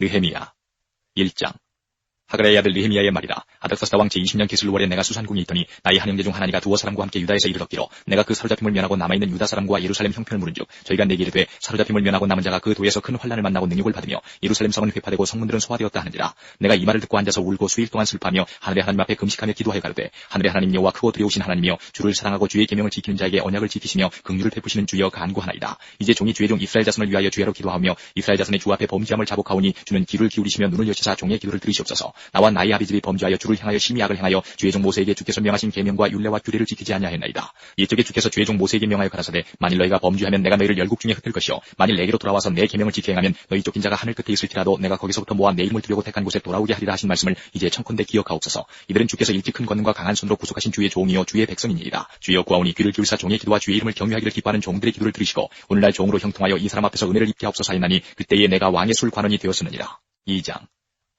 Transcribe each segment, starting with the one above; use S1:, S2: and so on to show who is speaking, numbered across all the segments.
S1: 느헤미야. 1장 하그라의 아들 느헤미야의 말이라. 아닥사스다 왕 제20년 기슬월에 내가 수산궁에 있더니 나의 한 형제 중 하나니가 두어 사람과 함께 유다에서 이르렀기로. 내가 그 사로잡힘을 면하고 남아있는 유다 사람과 예루살렘 형편을 물은즉 저희가 내게 이르되 사로잡힘을 면하고 남은 자가 그 도에서 큰 환란을 만나고 능력을 받으며 예루살렘 성은 회파되고 성문들은 소화되었다 하는지라. 내가 이 말을 듣고 앉아서 울고 수일 동안 슬퍼하며 하늘의 하나님 앞에 금식하며 기도하여 가르되 하늘의 하나님 여호와 크고 두려우신 하나님이여 주를 사랑하고 주의 계명을 지키는 자에게 언약을 지키시며 긍휼을 베푸시는 주여 간구하나이다. 이제 종이 주의 종 이스라엘 자손을 위하여 주야로 기도하며 이스라엘 자손의 주 앞에 범죄함을 자복하오니 주는 귀를 기울이시며 눈을 여시사 종의 기도를 들으시옵소서 나와 나의 아비 집이 범죄하여 주를 향하여 심히 악을 행하여 주의 종 모세에게 주께서 명하신 계명과 율례와 규례를 지키지 아니하였나이다. 이쪽에 주께서 주의 종 모세에게 명하여 가라사대 만일 너희가 범죄하면 내가 너희를 열국 중에 흩을 것이요 만일 내게로 돌아와서 내 계명을 지켜 행하면 너희 쫓긴 자가 하늘 끝에 있을지라도 내가 거기서부터 모아 내 이름을 두려고 택한 곳에 돌아오게 하리라 하신 말씀을 이제 청컨대 기억하옵소서. 이들은 주께서 일찍 큰 권능과 강한 손으로 구속하신 주의 종이요 주의 백성이니이다. 주여 구하오니 귀를 기울사 종의 기도와 주의 이름을 경유하기를 기뻐하는 종들의 기도를 들으시고 오늘날 종으로 형통하여 이 사람 앞에서 은혜를 입게 하옵소서 하였나니 그때에 내가 왕의 술 관원이 되었으느니라. 2장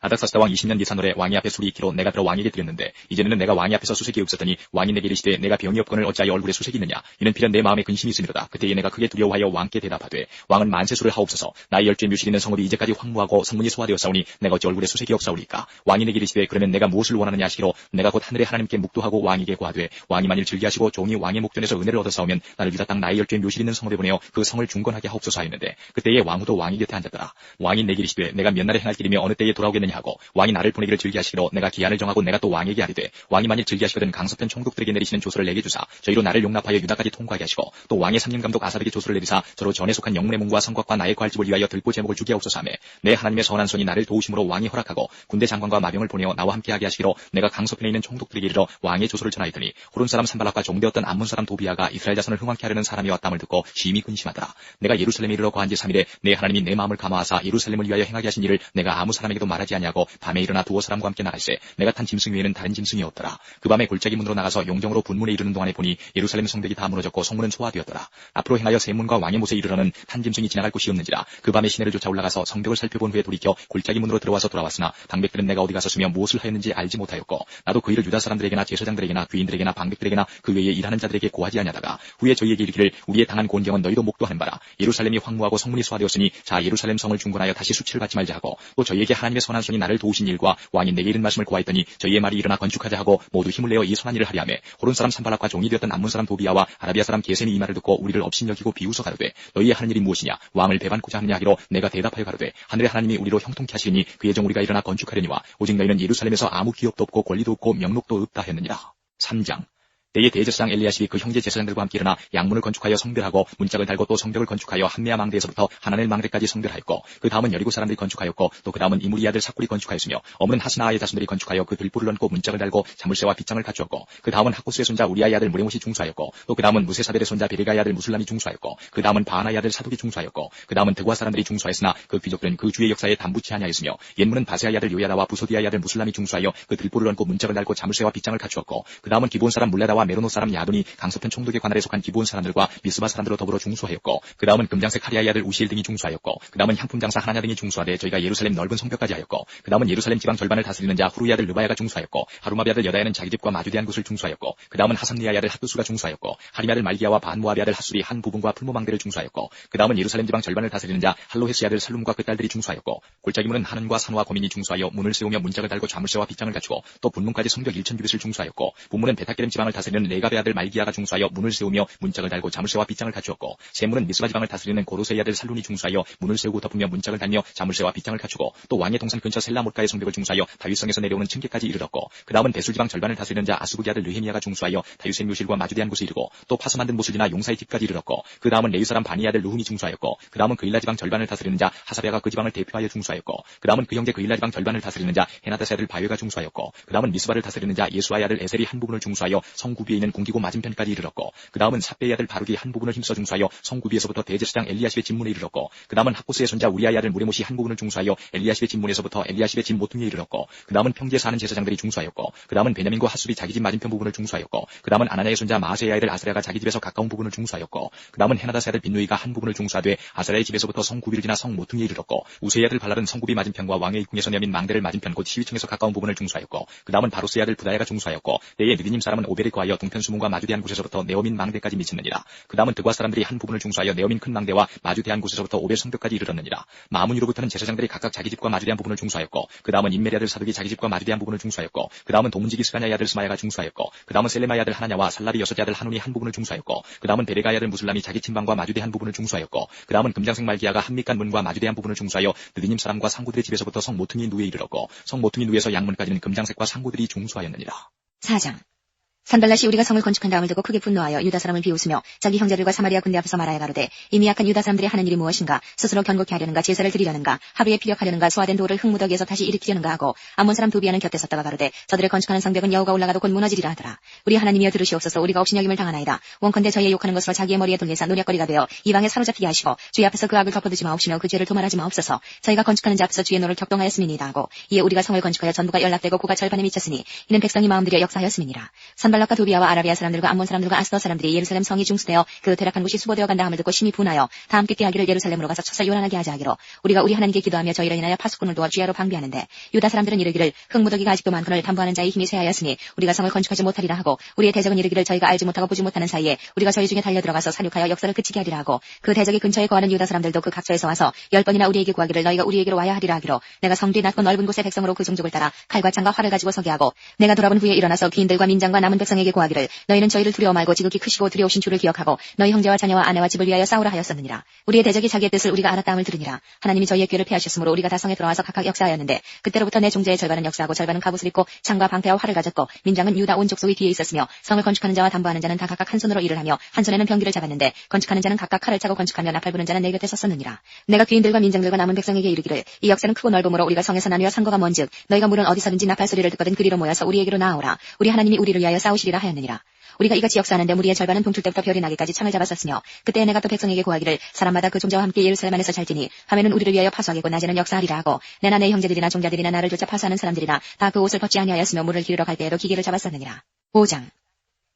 S1: 아닥사스다 왕 20년 기산월에 왕이 앞에 술이 있기로 내가 들어 왕에게 드렸는데 이제는 내가 왕이 앞에서 수색이 없었더니 왕이 내게 이르시되 내가 병이 없거늘 어찌하여 얼굴에 수색이 있느냐? 이는 필연 내 마음에 근심이 있으니로다. 그때에 내가 크게 두려워하여 왕께 대답하되 왕은 만세수를 하옵소서. 나의 열죄 묘실 있는 성읍이 이제까지 황무하고 성문이 소화되었사오니 내가 어찌 얼굴에 수색이 없사오리까? 왕이 내게 이르시되 그러면 내가 무엇을 원하느냐 하시기로 내가 곧 하늘의 하나님께 묵도하고 왕에게 구하되 왕이 만일 즐기하시고 종이 왕의 목전에서 은혜를 얻어사오면 나를 유다 땅 나의 열죄 묘실 있는 성읍에 보내어 그 성을 중건하게 하옵소서 하였는데 그때에 왕후도 왕이 곁에 앉았더라. 왕이 내게 이르시되 내가 몇 날에 행할 길이며 어느 때에 돌아오겠느냐 하고 왕이 나를 보내기를 즐기하시기로 내가 기한을 정하고 내가 또 왕에게 하리되 왕이 만일 즐기하시거든 강서편 총독들에게 내리시는 조서를 내게 주사 저희로 나를 용납하여 유다까지 통과하게 하시고 또 왕의 삼년 감독 아사에게 조서를 내리사 저로 전에 속한 영문의 문과 성곽과 나의 관집을 위하여 들보 제목을 주게 하옵소서 하며 내 하나님의 선한 손이 나를 도우심으로 왕이 허락하고 군대 장관과 마병을 보내어 나와 함께하게 하시기로 내가 강서편에 있는 총독들에게 이르러 왕의 조서를 전하였더니 호른 사람 산발락과 종되었던 암문 사람 도비아가 이스라엘 자손을 흥왕케 하려는 사람이 왔담을 듣고 심히 근심하더라. 내가 예루살렘에 이르러 거한 지 3일에 내 하나님이 내 마음을 감화하사 예루살렘을 위하여 행하게 하신 일을 내가 아무 사람에게도 말하지 아니 하고 밤에 일어나 두어 사람과 함께 나갈세 내가 탄 짐승 위에는 다른 짐승이 없더라. 그 밤에 골짜기 문으로 나가서 용정으로 분문에 이르는 동안에 보니 예루살렘 성벽이 다 무너졌고 성문은 소화되었더라. 앞으로 행하여 세 문과 왕의 못에 이르러는 탄 짐승이 지나갈 곳이 없는지라. 그 밤에 시내를 쫓아 올라가서 성벽을 살펴본 후에 돌이켜 골짜기 문으로 들어와서 돌아왔으나 방백들은 내가 어디 가서 쓰며 무엇을 하였는지 알지 못하였고 나도 그 일을 유다 사람들에게나 제사장들에게나 귀인들에게나 방백들에게나 그 외에 일하는 자들에게 고하지 아니하다가 후에 저희에게 이르기를 우리의 당한 곤경은 너희도 목도하는 바라. 예루살렘이 황무하고 성문이 소화되었으니 자 예루살렘 성을 중건하여 다시 수치를 받지 말자 하고 또 저희에게 하나님의 선한 손이 나를 도우신 일과 왕이 내게 이른 말씀을 고하였더니 저희의 말이 일어나 건축하자 하고 모두 힘을 내어 이 선한 일을 하려 하며 호른 사람 산발락과 종이 되었던 암문 사람 도비아와 아라비아 사람 게셈이 이 말을 듣고 우리를 업신여기고 비웃어 가로되 너희의 하는 일이 무엇이냐 왕을 배반코자 하느냐 하기로 내가 대답하여 가로되 하늘의 하나님이 우리로 형통케 하시니 그의 종 우리가 일어나 건축하려니와 오직 너희는 예루살렘에서 아무 기업도 없고 권리도 없고 명록도 없다 했느니라. 3장 때에 대제사장 엘리야십이 그 형제 제사장들과 함께 일어나 양문을 건축하여 성별하고 문짝을 달고 또 성벽을 건축하여 한메아 망대에서부터 하나넬 망대까지 성별하였고 그 다음은 여리고 사람들이 건축하였고 또 그 다음은 이무리 아들 사꾸리 건축하였으며 어머는 하스나아의 자손들이 건축하여 그 들불을 얹고 문짝을 달고 자물쇠와 빗장을 갖추었고 그 다음은 하쿠스의 손자 우리아의 아들 무레못이 중수하였고 또 그 다음은 무세사벨의 손자 베리가의 아들 무술람이 중수하였고 그 다음은 바하나의 아들 사독이 중수하였고 그 다음은 드과 사람들이 중수하였으나 그 귀족들은 그 주의 역사에 담부치 아니하였으며 옛문은 바세아의 아들 요야다와 부소디아의 아들 무술람이 중수하여 그 들불을 얹고 문짝을 달고 자물쇠와 빗장을 갖추었고 그 다음은 기본 사람 물레다와 메로노 사람 야돈이 강서편 총독의 관할에 속한 기본 사람들과 미스바 사람들로 더불어 중수하였고 그 다음은 금장색 하리아의 아들 우시엘 등이 중수하였고 그 다음은 향품 장사 하나냐 등이 중수하되 저희가 예루살렘 넓은 성벽까지 하였고 그 다음은 예루살렘 지방 절반을 다스리는 자 후루의 아들 르바야가 중수하였고 하루마비 아들 여다야는 자기 집과 마주대한 곳을 중수하였고 그 다음은 하삼리아의 아들 핫두수가 중수하였고 하리미 아들 말기야와 반모아비 아들 핫술이 한 부분과 풀모망대를 중수하였고 그 다음은 예루살렘 지방 절반을 다스리는 자 할로헤스의 아들 살룸과 그 딸들이 중수하였고 골짜기문은 하는과 산과 고민이 중수하여 문을 세우며 문짝을 달고 자물쇠와 빗장을 갖추고 또 분문까지 성벽 1천 규빗을 중수하였고 분문은 베타게렘 지방을 다스리 는 레가베 아들 말기야가 중수하여 문을 세우며 문짝을 달고 자물쇠와 빗장을 갖추었고 세문은 미스바 지방을 다스리는 고로세의 아들 살룬이 중수하여 문을 세우고 덮으며 문짝을 달며 자물쇠와 빗장을 갖추고 또 왕의 동산 근처 셀라못가의 성벽을 중수하여 다윗성에서 내려오는 층계까지 이르렀고 그 다음은 대술 지방 절반을 다스리는 자 아수국의 아들 르헤미야가 중수하여 다윗의 묘실과 마주대한 곳에 이르고 또 파서 만든 모을 지나 용사의 집까지 이르렀고 그 다음은 레위 사람 바니 아들 루훈이 중수하였고 그 다음은 그일라 지방 절반을 다스리는 자 하사베아가 그 지방을 대표하여 중수하였고 그 다음은 그 형제 그일라 지방 절반을 다스리는 자 헤나다스 아들 바웨가 중수하였고 그 다음은 미스바를 다스리는 자 예수아의 아들 에셀이 한 부분을 중수하여 성구 비에 있는 공기고 맞은편까지 이르렀고 그 다음은 삽베의 아들 바룩이 한 부분을 힘써 중수하여 성구비에서부터 대제사장 엘리야십의 진문에 이르렀고 그 다음은 하코스의 손자 우리아의 아들 무레못이 한 부분을 중수하여 엘리야십의 진문에서부터 엘리야십의 진 모퉁이에 이르렀고 그 다음은 평지에 사는 제사장들이 중수하였고 그 다음은 베냐민과 하수비 자기 집 맞은편 부분을 중수하였고 그 다음은 아나냐의 손자 마세의 아이들 아스레가 자기 집에서 가까운 부분을 중수하였고 그 다음은 헤나다스 아들 빈누이가 한 부분을 중수하되 아스라의 집에서부터 성구비를 지나 성 모퉁이에 이르렀고 우세의 아들 발랄은 성구비 맞은편과 왕의 입궁에서 내민 망대를 맞은편 곧 시위층에서 가까운 부분을 중수하였고 그 다음은 바로스의 아들 부다야가 중수하였고 때에 느디님 사람은 오베르과하여 중수하여 동편 수문과 마주대한 곳에서부터 네오민 망대까지 미쳤느니라. 그 다음은 드과 사람들이 한 부분을 중수하여 네오민 큰 망대와 마주대한 곳에서부터 오벨 성벽까지 이르렀느니라. 마문유로부터는 제사장들이 각각 자기 집과 마주대한 부분을 중수하였고 그 다음은 인메리 아들 사득이 자기 집과 마주대한 부분을 중수하였고 그 다음은 동문지기 스가냐의 아들 스마야가 중수하였고 그 다음은 셀레마의 아들 하나냐와 살라비 여섯째 아들 하눈이 한 부분을 중수하였고 그 다음은 베레가의 아들 무슬람이 자기 침방과 마주대한 부분을 중수하였고 그 다음은 금장색 말기야가 한밑간 문과 마주대한 부분을 중수하여 느디님 사람과 상구들의 집에서부터 성 모퉁이 누에 이르렀고 성 모퉁이 누에서 양문까지는 금장색과 상구들이 중수하였느니라.
S2: 사장 산발라시 우리가 성을 건축한 다음을 듣고 크게 분노하여 유다 사람을 비웃으며 자기 형제들과 사마리아 군대 앞에서 말하여 가로되 이미 약한 유다 사람들이 하는 일이 무엇인가? 스스로 견고케 하려는가? 제사를 드리려는가? 하루에 피력하려는가? 소화된 돌을 흙무더기에서 다시 일으키려는가? 하고 아몬 사람 도비아는 곁에 섰다가 가로되 저들의 건축하는 성벽은 여호가 올라가도 곧 무너지리라 하더라. 우리 하나님이여 들으시옵소서. 우리가 업신여김을 당하나이다. 원컨대 저희의 욕하는 것으로 자기의 머리에 돌리사 노략거리가 되어 이방에 사로잡히게 하시고 주의 앞에서 그 악을 덮어두지 마옵시며 그 죄를 도말하지 마옵소서. 저희가 건축하는 자 앞에서 주의 노를 격동하였음이니이다 하고 이에 우리가 성을 건축하여 전부가 연락되고 고가 절반에 미쳤으니 이는 백성이 마음들여 역사하였음이니라. 산발 락과 도비아와 아라비아 사람들과 암몬 사람들과 아스더 사람들이 예루살렘 성이 중수되어 그 퇴락한 곳이 수보되어 간다 함을 듣고 심히 분하여 다 함께 깨하기를 예루살렘으로 가서 쳐서 요란하게 하자 하기로 우리가 우리 하나님께 기도하며 저희를 인하여 파수꾼을 도와 주야로 방비하는데 유다 사람들은 이르기를 흙무더기가 아직도 많거늘 담보하는 자의 힘이 쇠하였으니 우리가 성을 건축하지 못하리라 하고 우리의 대적은 이르기를 저희가 알지 못하고 보지 못하는 사이에 우리가 저희 중에 달려 들어가서 사륙하여 역사를 그치게 하리라 하고 그 대적이 근처에 거하는 유다 사람들도 그 각처에서 와서 열 번이나 우리에게 구하기를 너희가 우리에게로 와야 하리라 하기로 내가 성뒤 낮고 넓은 곳의 백성으로 그 종족을 따라 칼과 창과 활을 가지고 서게 하고 내가 돌아본 후에 일어나서 귀인들과 민장과 남은 백성에게 구하기를 너희는 저희를 두려워 말고 지극히 크시고 두려우신 주를 기억하고 너희 형제와 자녀와 아내와 집을 위하여 싸우라 하였었느니라. 우리의 대적이 자기의 뜻을 우리가 알았다 함을 들으니라. 하나님이 저희의 꾀를 피하셨으므로 우리가 다 성에 들어와서 각각 역사하였는데 그때로부터 내 종제의 절반은 역사하고 절반은 갑옷을 입고 창과 방패와 활을 가졌고 민장은 유다 온 족속이 뒤에 있었으며 성을 건축하는 자와 담보하는 자는 다 각각 한 손으로 일을 하며 한 손에는 병기를 잡았는데 건축하는 자는 각각 칼을 차고 건축하며 나팔 부는 자는 내 곁에 섰었느니라. 내가 귀인들과 민장들과 남은 백성에게 이르기를 이 역사는 크고 넓음으로 우리가 성에서 나누어 산거가 먼즉 너희가 물은 어디서든지 나팔 소리를 듣거든 그리로 모여서 우리에게로 나아오라. 우리 하나님이 우리를 위하여 싸 우시리라 하였느니라. 우리가 이같이 역사하는데 무리의 절반은 동출 때부터 별이 나기까지 창을 잡았었으며 그때 내가 또 백성에게 구하기를 사람마다 그 종자와 함께 예루살렘 안에서 잘지니 밤에는 우리를 위하여 파수하겠고 낮에는 역사하리라 하고 내나 내 형제들이나 종자들이나 나를 쫓아 파수하는 사람들이나 다 그 옷을 벗지 아니하였으며 물을 기르러 갈 때에도 기계를 잡았었느니라. 5장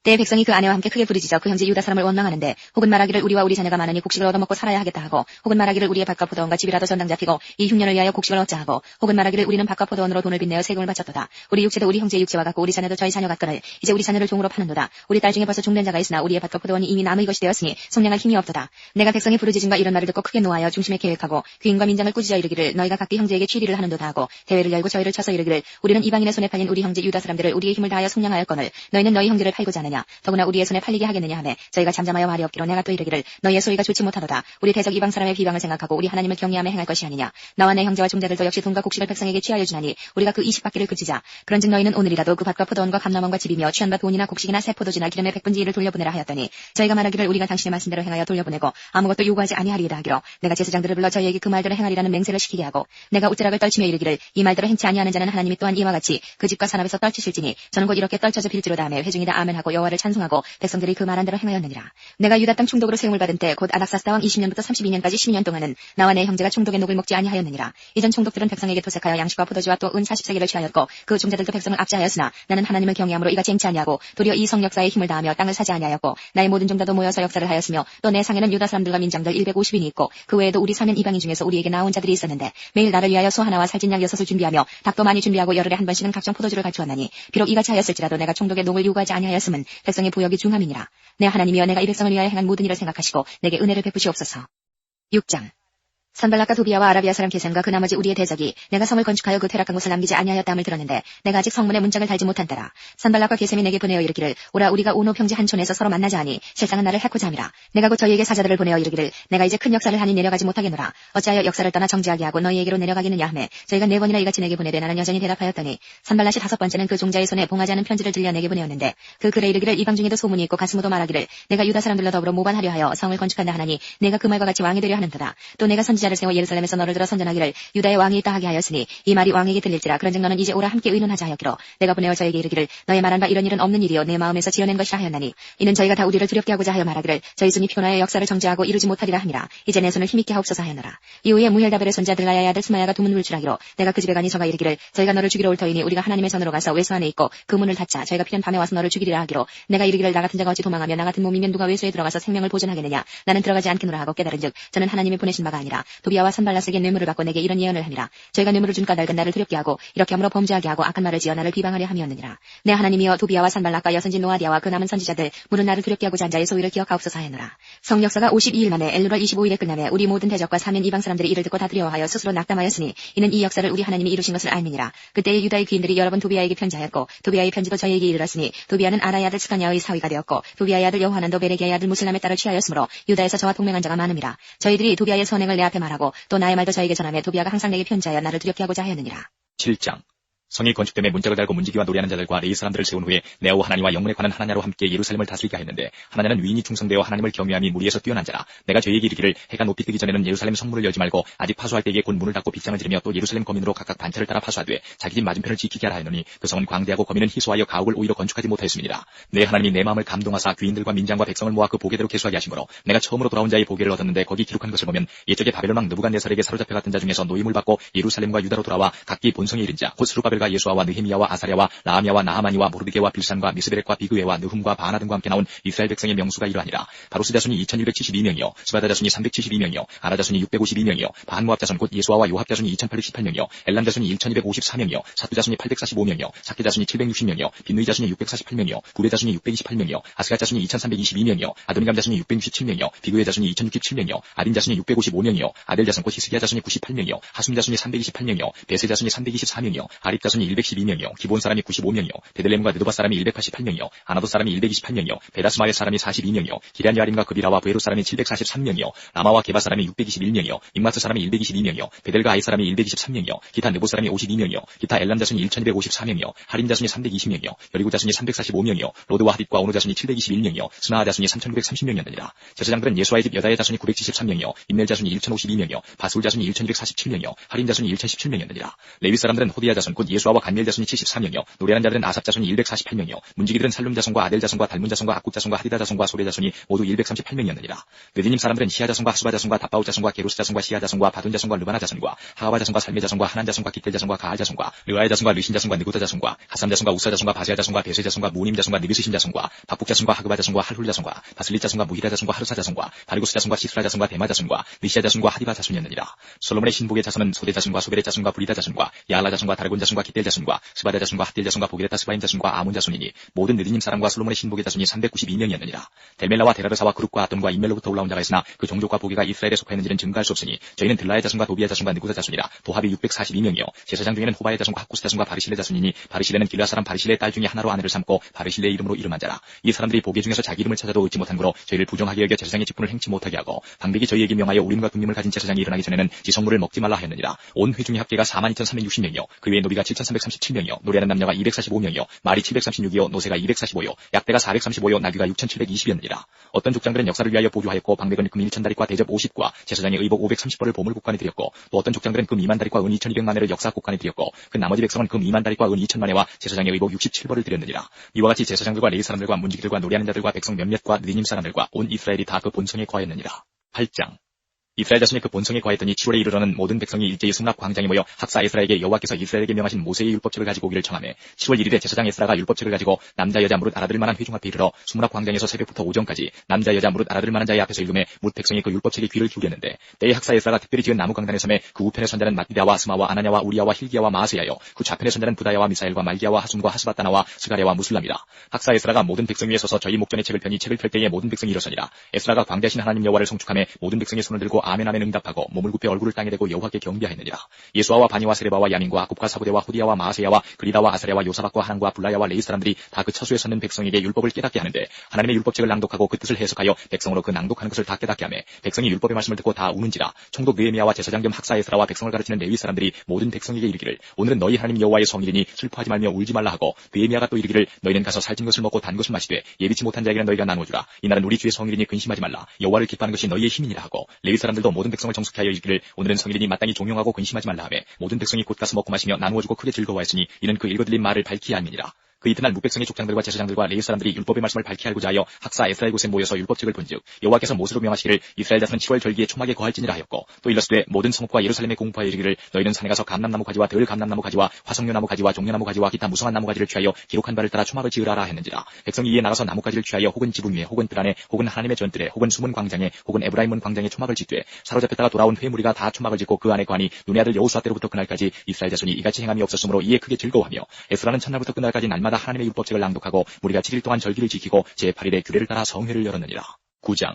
S2: 때 백성이 그 아내와 함께 크게 부르짖어 그 형제 유다 사람을 원망하는데 혹은 말하기를 우리와 우리 자녀가 많으니 곡식을 얻어먹고 살아야 하겠다 하고 혹은 말하기를 우리의 밭과 포도원과 집이라도 전당 잡히고 이 흉년을 위하여 곡식을 얻자 하고 혹은 말하기를 우리는 밭과 포도원으로 돈을 빚내어 세금을 바쳤도다. 우리 육체도 우리 형제의 육체와 같고 우리 자녀도 저희 자녀 같거늘 이제 우리 자녀를 종으로 파는도다. 우리 딸 중에 벌써 종된 자가 있으나 우리의 밭과 포도원이 이미 남의 것이 되었으니 속량할 힘이 없도다. 내가 백성의 부르짖음과 이런 말을 듣고 크게 노하여 중심에 계획하고 귀인과 민장을 꾸짖어 이르기를 너희가 각기 형제에게 취리를 하는도다 하고 대회를 열고 저희를 쳐서 이르기를 우리는 이방인의 손에 팔린 우리 형제 유다 사람들을 우리의 힘을 다하여 속량하였거늘 너희는 너희 형제를 팔고자 하느냐 더구나 우리의 손에 팔리게 하겠느냐? 하매 저희가 잠잠하여 말이 없기로 내가 또 이르기를 너희의 소리가 좋지 못하도다. 우리 대적 이방 사람의 비방을 생각하고 우리 하나님을 경외하며 행할 것이 아니냐? 나와 내 형제와 종자들도 역시 돈과 곡식을 백성에게 취하여 주나니 우리가 그 이십 바퀴를 그치자. 그런즉 너희는 오늘이라도 그 밭과 포도원과 감남원과 집이며 취한 바 돈이나 곡식이나 새 포도주나 기름의 백분지 일을 돌려보내라 하였더니 저희가 말하기를 우리가 당신의 말씀대로 행하여 돌려보내고 아무것도 요구하지 아니하리이다 하기로 내가 제사장들을 불러 저희에게 그 말대로 행하리라는 맹세를 시키게 하고 내가 우짜락을 떨치며 이르기를 이 말대로 행치 아니하는 자는 하나님이 또한 이와 같이 그 집과 산업에서 떨치실지니 저는 곧 이렇게 떨쳐져 빌지로 다음에 회중이다. 아멘 하고 여호와를 찬송하고 백성들이 그 말한 대로 행하였느니라. 내가 유다 땅 총독으로 세움을 받은 때 곧 아닥사스다 왕 20년부터 32년까지 12년 동안은 나와 내 형제가 총독의 녹을 먹지 아니하였느니라. 이전 총독들은 백성에게 도색하여 양식과 포도주와 또 은 40세기를 취하였고 그 종자들도 백성을 압제하였으나 나는 하나님을 경외함으로 이같이 행치 아니하고 도리어 이 성역사의 힘을 다하며 땅을 사지 아니하였고 나의 모든 종자도 모여서 역사를 하였으며 또 내 상에는 유다 사람들과 민장들 150인이 있고 그 외에도 우리 사면 이방인 중에서 우리에게 나온 자들이 있었는데 매일 나를 위하여 소 하나와 살찐 양 여섯을 준비하며 닭도 많이 준비하고 열흘에 한 번씩은 각종 포도주를 갖추었나니 비록 이같이 하였을지라도 내가 총독의 녹을 요구하지 아니하였음은 백성의 부역이 중함이니라. 내 하나님이여 내가 이 백성을 위하여 행한 모든 일을 생각하시고 내게 은혜를 베푸시옵소서. 6장 산발락과 도비아와 아라비아 사람 계산과 그 나머지 우리의 대적이 내가 성을 건축하여 그 퇴락한 곳을 남기지 아니하였다함을 들었는데 내가 아직 성문에 문짝을 달지 못한 따라. 산발락과 계셈이 내게 보내어 이르기를 오라 우리가 오노 평지 한 촌에서 서로 만나자 하니 실상은 나를 해코자 함이라. 내가 곧 저희에게 사자들을 보내어 이르기를 내가 이제 큰 역사를 하니 내려가지 못하겠노라. 어찌하여 역사를 떠나 정지하게 하고 너희에게로 내려가겠느냐 하매 저희가 네 번이나 이같이 내게 보내되 나는 여전히 대답하였더니 산발락이 다섯 번째는 그 종자의 손에 봉하지 않은 편지를 들려 내게 보내었는데 그 글에 이르기를 이방 중에도 소문이 있고 가스무도 말하기를 내가 유다 사람들과 더불어 모반하려 하여 성을 건축한다 하나니 내가 그 말과 같이 왕이 되려 하는도다. 또 내가 선지 자를 세워 예루살렘에서 너를 들어 선전하기를 유다의 왕이 있다 하게 하였으니 이 말이 왕에게 들릴지라. 그런즉 너는 이제 오라 함께 의논하자 하였기로. 내가 보내어 저에게 이르기를 너의 말한 바 이런 일은 없는 일이요. 내 마음에서 지어낸 것이라 하였나니 이는 저희가 다 우리를 두렵게 하고자 하여 말하기를 저희 손이 피곤하여 역사를 정지하고 이루지 못하리라 함이라. 이제 내 손을 힘있게 하옵소서 하였노라. 이후에 무헬다벨의 손자 들 라야의 아들 스마야가 두문을 출하기로 내가 그 집에 가니 저가 이르기를 저희가 너를 죽이러 올 터이니 우리가 하나님의 전으로 가서 외수 안에 있고 그 문을 닫자. 저희가 필연 밤에 와서 너를 죽이리라 하기로 내가 이르기를 나 같은 자가 어찌 도망하며 나 같은 몸이면 누가 외수에 들어가서 생명을 보존하겠느냐? 나는 들어가지 않겠노라 하고 깨달은즉 저는 하나님이 보내신 바가 아니라 도비아와 산발라스에게 뇌물을 받고 내게 이런 예언을 하니라. 저희가 뇌물을 준 까닭은 나를 두렵게 하고 이렇게 함으로 범죄하게 하고 악한 말을 지어 나를 비방하려 함이었느니라. 내 하나님이여 도비아와 산발락과 여선진 노아디아와 그 남은 선지자들 물은 나를 두렵게 하고자 한 자의 소위를 기억하옵소서 하였노라. 성역사가 52일 만에 엘루럴 25일에 끝나매 우리 모든 대적과 사면 이방 사람들이 이를 듣고 다 두려워하여 스스로 낙담하였으니 이는 이 역사를 우리 하나님이 이루신 것을 알미니라. 그때의 유다의 귀인들이 여러 번 도비아에게 편지하였고 도비아의 편지도 저희에게 이르렀으니 도비아는 아라의 아들 스가냐의 사위가 되었고 도비아의 아들 여호하난도 베레기의 아들 무슬람의 딸을 취하였으므로 유다에서 저와 동맹한 자가 많음이라. 저희들이 도비아의 선행을 내 앞에 말하고 또 나의 말도 저에게 전하며 도비아가 항상 내게 편지하여 나를 두렵게 하고자 하였느니라.
S1: 7장 성이 건축됨에 문짝을 달고 문지기와 노래하는 자들과 레이 사람들을 세운 후에 네오 하나님과 영문에 관한 하나냐로 함께 예루살렘을 다스리게 하였는데 하나냐는 위인이 충성되어 하나님을 경외함이 무리에서 뛰어난 자라. 내가 저희에게 이르기를 해가 높이 뜨기 전에는 예루살렘 성문을 열지 말고 아직 파수할 때에 곧 문을 닫고 빗장을 지르며 또 예루살렘 거민으로 각각 반차를 따라 파수하되 자기 집 맞은편을 지키게 하라 하였노니 그 성은 광대하고 거민은 희소하여 가옥을 오히려 건축하지 못하였습니다. 내 하나님이 내 마음을 감동하사 귀인들과 민장과 백성을 모아 그 보게대로 계수하게 하심으로 내가 처음으로 돌아온 자의 보게를 얻었는데 거기 기록한 것을 보면 옛적에 바벨론 왕 느부갓네살에게 사로잡혀 갔던 자 중에서 노임을 받고 예루살렘과 유다로 돌아와 각기 본성에 이른 자곧 스루바벨과 예수아와 느헤미야 아사리아와 아사랴와 라하미아와 나하마니와 모르드게와 빌산과 미스베렉과 비그웨와 느훔과 바나 등과 함께 나온 이스라엘 백성의 명수가 이러하니라. 바로스 자손이 2172명이요. 스바다 자손이 372명이요. 아라 자손이 652명이요. 반모압 자손 곧 예수아와 요합 자손이 2818명이요. 엘람 자손이 1254명이요. 사투 자손이 845명이요. 사케 자손이 760명이요. 빈누이 자손이 648명이요. 구베 자손이 628명이요. 아스가 자손이 2322명이요. 아도니감 자손이 667명이요. 비그웨 자손이 2067명이요. 아딘 자손이 655명이요. 아델 자손 곧 히스기야 자손이 98명이요. 하숨 자손이 328명이요. 베세 자손이 324명이요. 아립 자손이 112명이요. 기본 사람이 95명이요. 베들렘과 느도바 사람이 188명이요. 아나도 사람이 128명이요. 베다스마의 사람이 42명이요. 기란야림과 그비라와 부에로 사람이 743명이요. 라마와 게바 사람이 621명이요. 임마스 사람이 122명이요. 베델과 아이 사람이 123명이요. 기타 느보 사람이 52명이요. 기타 엘람 자손이 1254명이요. 하림 자손이 320명이요. 여리고 자손이 345명이요. 로드와 하릿과 오노 자손이 721명이요. 스나아 자손이 3930명이었느니라. 제사장들은 예수아의 집 여다의 자손이 973명이요. 임멜 자손이 1052명이요. 바술 자손이 1247명이요. 하림 자손이 1017명이었느니라. 레위 사람들은 호디아 자손 곧 예수아와 간멜 자손이 73명이요. 노래하는 자들은 아삽 자손이 148명이요. 문지기들은 살룸 자손과 아델 자손과 달문 자손과 악국 자손과 하디다 자손과 소레 자손이 모두 138명이었느니라. 느디님 사람들은 시아 자손과 하수바 자손과 다바우 자손과 게루스 자손과 시아 자손과 바둔 자손과 르바나 자손과 하와바 자손과 살메 자손과 하난 자손과 기텔 자손과 가알 자손과 르아의 자손과 르신 자손과 느구다 자손과 하삼 자손과 우사 자손과 바세아 자손과 베세 자손과 무님 자손과 느비스신 자손과 박북 자손과 하그바 자손과 할훌 자손과 바슬리 자손과 무히라 자손과 하르사 자손과 바리구스 자손과 시스라 자손과 데마 자손과 리시아 자손과 하디바 자손이었느니라. 솔로몬의 신복의 자손은 소대 자손과 소베레 자손과 브리다 자손과 야알라 자손과 다르곤 자손과 기텔 자손과 스바다 자손과 핫딜 자손과 보게레타 스바임 자손과 아몬 자손이니 모든 느디님 사람과 솔로몬의 신복의 자손이 392명이었느니라. 델멜라와 데라르사와 그룹과 아돈과 임멜로부터 올라온 자가 있으나 그 종족과 보게가 이스라엘에 속하였는지는 증가할 수 없으니 저희는 들라의 자손과 도비아 자손과 느구다 자손이라 도합이 642명이요. 제사장 중에는 호바의 자손과 하쿠스 자손과 바리실레 자손이니 바리실레는 길라 사람 바리실레의 딸 중에 하나로 아내를 삼고 바리실레의 이름으로 이름한 자라. 이 사람들이 보게 중에서 자기 이름을 찾아도 얻지 못한 거로 저희를 부정하게 여겨 제사장의 직분을 행치 못하게 하고 방백이 저희에게 명하여 우림과 둠림을 가진 제사장이 일어나기 전에는 지성물을 먹지 말라 하였느니라. 온 회중의 합계가 42,360명이요. 그 외에 노비가 7,337명이요. 노래하는 남녀가 245명이요. 말이 736이요. 노새가 245요. 약대가 435요. 나귀가 6,720이었느니라. 어떤 족장들은 역사를 위하여 보유하였고 방백은 금 1,000다리과 대접 50과 제사장의 의복 530벌을 보물 국관에 드렸고 또 어떤 족장들은 금 2만 다리과 은 2,200만 회를 역사 국관에 드렸고 그 나머지 백성은 금 2만 다리과 은 2천만 회와 제사장의 의복 67벌을 드렸느니라. 이와 같이 제사장들과 레이 사람들과 문지기들과 노래하는 자들과 백성 몇몇과 느님 사람들과 온 이스라엘이 다 그 본성에 거하였느니라. 8장 이스라엘 자손이 그 본성에 거했더니 7월에 이르러는 모든 백성이 일제히 승납 광장에 모여 학사 에스라에게 여호와께서 이스라엘에게 명하신 모세의 율법책을 가지고 오기를 청하며 10월 1일에 제사장 에스라가 율법책을 가지고 남자 여자 무릇 알아들을 만한 회중 앞에 이르러 수문학 광장에서 새벽부터 오전까지 남자 여자 무릇 알아들을 만한 자의 앞에서 읽음에 묻 백성이 그 율법책에 귀를 기울였는데 때에 학사 에스라가 특별히 지은 나무 강단에 섬에 그 우편에 선자는 마디다와 스마와 아나냐와 우리야와 힐기야와 마아세야여 그 좌편에 선자는 부다야와 미사엘과 말기야와 하숨과 하스바다나와 스가랴와 무슬람이라 학사 에스라가 모든 백성 위에 서서 저희 목전에 책을 펴니 책을 펼 때에 모든 백성이 일어서니라 에스라가 광대하신 하나님 여호와를 송축하며 모든 백성이 손을 들고 아멘 아멘 응답하고 몸을 굽혀 얼굴을 땅에 대고 여호와께 경배하였느니라. 예수아와 바니와 세레바와 야민과 아굽과 사부대와 후디야와 마아세야와 그리다와 아사랴와 요사박과 하난과 블라야와 레이 사람들이 다 그 처수에 서는 백성에게 율법을 깨닫게 하는데 하나님의 율법책을 낭독하고 그 뜻을 해석하여 백성으로 그 낭독하는 것을 다 깨닫게 하며 백성이 율법의 말씀을 듣고 다 우는지라 총독 느에미아와 제사장 겸 학사 에스라와 백성을 가르치는 레위 사람들이 모든 백성에게 이르기를 오늘은 너희 하나님 여호와의 성일이니 슬퍼하지 말며 울지 말라 하고 느에미아가 또 이르기를 너희는 가서 살찐 것을 먹고 단 것을 마시되 예비치 못한 자에게는 너희가 나누어주라 이날은 우리 주의 성일이니 근심하지 말라 여호와를 기뻐하는 것이 너희의 힘이니라 하고 레위 사람 들도 모든 백성을 정숙해 하여 이르기를 오늘은 성일이니 마땅히 종용하고 근심하지 말라 하며 모든 백성이 곧 가서 먹고 마시며 나누어 주고 크게 즐거워했으니 이는 그 읽어들린 말을 밝히 알미니라. 그 이튿날 묵백성의 족장들과 제사장들과 레위 사람들이 율법의 말씀을 밝히 알고자 하여 학사 에스라의 곳에 모여서 율법책을 본즉 여호와께서 모세로 명하시기를 이스라엘 자손은 10월 절기에 초막에 거할지니라 하였고 또 일러스되 모든 성읍과 예루살렘에 공포하여 이르기를 너희는 산에 가서 감람나무 가지와 들 감람나무 가지와 화석류나무 가지와 종려나무 가지와 기타 무성한 나무 가지를 취하여 기록한 바를 따라 초막을 지으라라 했는지라 백성이 이에 나가서 나무 가지를 취하여 혹은 지붕 위에 혹은 뜰 안에 혹은 하나님의 전뜰에 혹은 수문 광장에 혹은 에브라임문 광장에 초막을 짓되 사로잡혔다가 돌아온 회무리가 다 초막을 짓고 그 안에 관이 눈의 아들 여호수아 때로부터 그날까지 이스라엘 자손이 이같이 행함이 없었으므로 이에 크게 즐거워하며 에스라는 첫날부터 끝날까지 날마다 하나님의 율법책을 낭독하고 무리가 7일 동안 절기를 지키고 제8일에 규례를 따라 성회를 열었느니라. 9장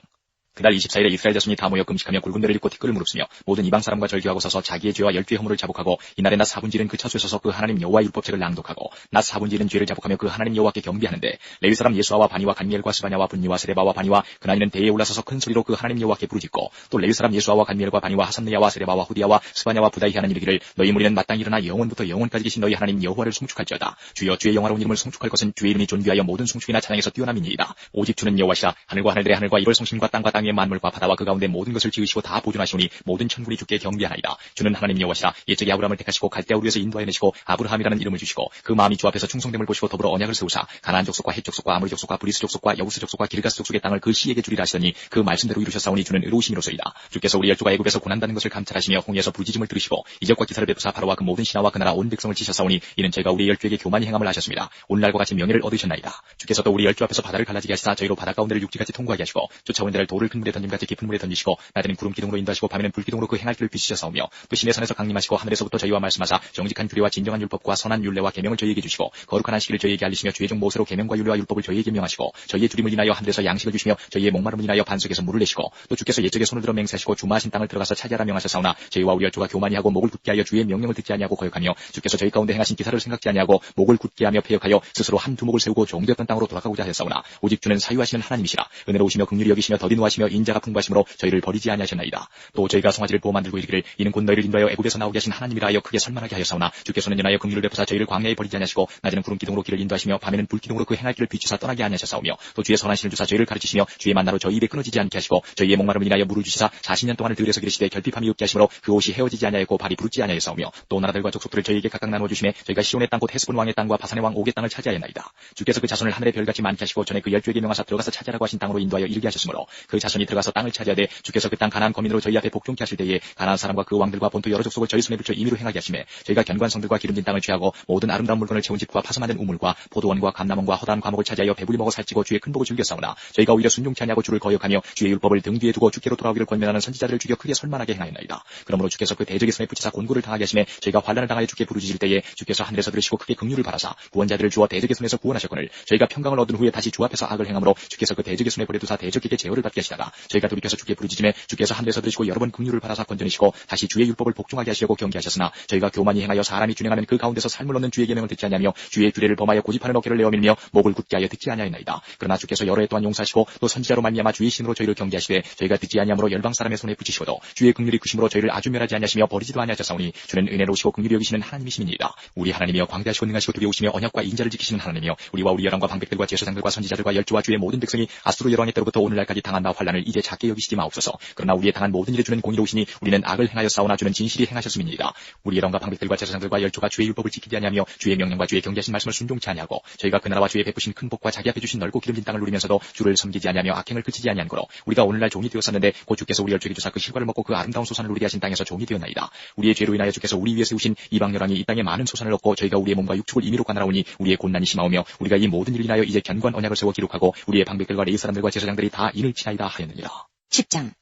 S1: 그날 24일에 이스라엘 자손이 다 모여 금식하며 굵은 배를 입고 티끌을 무릅쓰며 모든 이방 사람과 절규하고 서서 자기의 죄와 열주의 허물을 자복하고 이날에 낮 사분질은 그 처소에 서서 그 하나님 여호와 율법책을 낭독하고 낮 사분질은 죄를 자복하며 그 하나님 여호와께 경비하는데 레위 사람 예수아와 바니와 간미엘과 스바냐와 분니와 세레바와 바니와 그나이는 대에 올라서서 큰 소리로 그 하나님 여호와께 부르짖고 또 레위 사람 예수아와 간미엘과 바니와 하산느야와 세레바와 후디야와 스바냐와 부다이 하는 이르기를 너희 무리는 마땅히 일어나 영원부터 영원까지 계신 너희 하나님 여호와를 송축할지어다. 주여 주의 영화로운 이름을 송축할 것은 주의 이름이 존귀하여 모든 송축이나 찬양에서 뛰어남이니이다. 오직 주는 여호와시라. 하늘과 하늘들의 하늘과 이별 성신과 땅과 땅의 만물과 바다와 그 가운데 모든 것을 지으시고 다 보존하시오니 모든 천군이 주께 경비하나이다. 주는 하나님 여호와시라 옛적에 아브라함을 택하시고 갈대아우르 에서 인도하여 내시고 아브라함이라는 이름을 주시고 그 마음이 주 앞에서 충성됨을 보시고 더불어 언약을 세우사 가나안 족속과 헷 족속과 아무리 족속과 브리스 족속과 여우스 족속과 길가스 족속의 땅을 그 시에게 주리라 하시더니 그 말씀대로 이루셨사오니 주는 의로우심이로소이다. 주께서 우리 열조가 애굽에서 고난다는 것을 감찰하시며 홍해에서 부지짐을 들으시고 이적과 기사를 베푸사 바로와 그 모든 신하와 그 나라 온 백성을 지셨사오니 이는 저희가 우리 열조에게 교만히 행함을 하셨습니다. 오늘날과 같이 명예를 얻으셨나이다. 주께서 또 우리 열조 앞에서 바다를 갈라지게 하시사 저희로 바다 가운데를 육지같이 통과하게 하시고 쫓아온 자를 돌을 큰 물에 던짐같이 깊은 물에 던지시고 낮에는 구름 기둥으로 인도하시고 밤에는 불 기둥으로 그 행할 길을 비추셔사오며 또 신의 산에서 강림하시고 하늘에서부터 저희와 말씀하사 정직한 규례와 진정한 율법과 선한 율례와 계명을 저희에게 주시고 거룩한 안식일을 저희에게 알리시며 주의 종 모세로 계명과 율례와 율법을 저희에게 명하시고 저희의 두림을 인하여 하늘에서 양식을 주시며 저희의 목마름을 인하여 반석에서 물을 내시고 또 주께서 옛적에 손을 들어 맹세하시고 주마하신 땅을 들어가서 차지하라 명하셨사오나 저희와 우리 열조가 교만히 하고 목을 굳게 하여 주의 명령을 듣지 아니하고 거역하며 주께서 저희 가운데 행하신 기사를 생각지 아니하고 목을 굳게 하며 폐역하여 스스로 한 두목을 세우고 종되었던 땅으로 돌아가고자 하였사오나 오직 주는 사유하시는 하나님이시라 은혜로우시며 긍휼히 여기시며 더디노하시며 인자가 풍부하심으로 저희를 버리지 아니하셨나이다. 또 저희가 송아지를 보호 만들고 이르기를 이는 곧 너희를 인도하여 애굽에서 나오게 하신 하나님이라 하여 크게 설만하게 하였사오나 주께서는 연하여 긍휼을 베푸사 저희를 광야에 버리지 아니하시고 낮에는 구름 기둥으로 길을 인도하시며 밤에는 불 기둥으로 그 행할 길을 비추사 떠나게 아니하셨사오며 또 주의 선한 신을 주사 저희를 가르치시며 주의 만나로 저희 입에 끊어지지 않게 하시고 저희의 목마름을 인하여 물을 주시사 40년 동안을 들에서 기르시되 결핍함이 없게 하심으로 그 옷이 헤어지지 아니하였고 발이 부르지 아니하였사오며 또 나라들과 족속들을 저희에게 각각 나누어 주심에 저희가 시온의 땅곧 헤스본 왕의 땅과 바산의 왕 옥의 땅을 차지하였나이다. 주께서 그 자손을 하늘의 별같이 많게 하시고 전에 그 열조에게 명하사 들어가서 차지하라고 하신 땅으로 인도하여 이르게 하셨으므로 그 자손 이 들어가서 땅을 차지하되 주께서 그 땅 가나안 거민으로 저희 앞에 복종케 하실 때에 가나안 사람과 그 왕들과 본토 여러 족속을 저희 손에 붙여 임의로 행하게 하심에 저희가 견관 성들과 기름진 땅을 취하고 모든 아름다운 물건을 채운 집과 파서 만든 우물과 포도원과 감남원과 허다한 과목을 차지하여 배불리 먹어 살찌고 주의 큰 복을 즐겼사오나 저희가 오히려 순종치 아니하고 주를 거역하며 주의 율법을 등 뒤에 두고 주께로 돌아오기를 권면하는 선지자들을 죽여 크게 설만하게 행하였나이다. 그러므로 주께서 그 대적의 손에 붙이사 곤고를 당하게 하심에 저희가 환란을 당하여 주께 부르짖을 때에 주께서 하늘에서 들으시고 크게 긍휼을 바라사 구원자들을 주어 대적의 손에서 구원하셨거늘 저희가 평강을 얻은 후에 다시 주 앞에서 악을 행함으로 주께서 그 대적의 손에 버려두사 대적에게 제어를 받게 하시다가 저희가 돌이켜서 주께 부르짖음에 주께서 하늘에서 들으시고 여러 번 긍휼을 바라사 건전히시고 다시 주의 율법을 복종하게 하시려고 경계하셨으나 저희가 교만히 행하여 사람이 준행하는 그 가운데서 삶을 얻는 주의 계명을 듣지 아니하며 주의 규례를 범하여 고집하는 어깨를 내어 밀며 목을 굳게 하여 듣지 아니하였나이다. 그러나 주께서 여러 해 동안 용서하시고 또 선지자로 말미암아 주의 신으로 저희를 경계하시되 저희가 듣지 아니함으로 열방 사람의 손에 붙이시고도 주의 긍휼이 크심으로 저희를 아주 멸하지 아니하시며 버리지도 아니하셨사오니 주는 은혜로우시고 긍휼히 여기시는 하나님이십니다. 우리 하나님이여 광대하시고 능하시고 두려우시며 언약과 인자를 지키시는 하나님이여 우리와 우리 열왕과 방백들과 제사장들과 선지자들과 열주와 주의 모든 백성이 아수르 열왕의 때로부터 오늘날까지 당한 바 환란 을 이제 작게 여기시지 마옵소서. 그러나 우리의 당한 모든 일에 주는 공의로우시니 우리는 악을 행하여 싸우나 주는 진실이 행하셨음이니이다. 우리 열왕과 방백들과 제사장들과 열조가 주의 율법을 지키지 아니하며 주의 명령과 주의 경계하신 말씀을 순종치 아니하고 저희가 그 나라와 주의 베푸신 큰 복과 자기 앞에 주신 넓고 기름진 땅을 누리면서도 주를 섬기지 아니하며 악행을 그치지 아니한 거로 우리가 오늘날 종이 되었었는데 곧 주께서 우리 열조에게 주사 그 실과를 먹고 그 아름다운 소산을 누리게 하신 땅에서 종이 되었나이다. 우리의 죄로 인하여 주께서 우리 위에 세우신 이방 열왕이 이 땅에 많은 소산을 얻고 저희가 우리의 몸과 육축을 임의로 관하오니 우리의 곤난이 심하오며 우리가 이 모든 일을 인하여 이제 견관 언약을 세워 기록하고 우리의 방백들과 레이 사람들과 제사장들이 다 인을 치나이다 하였느니라.
S2: 10장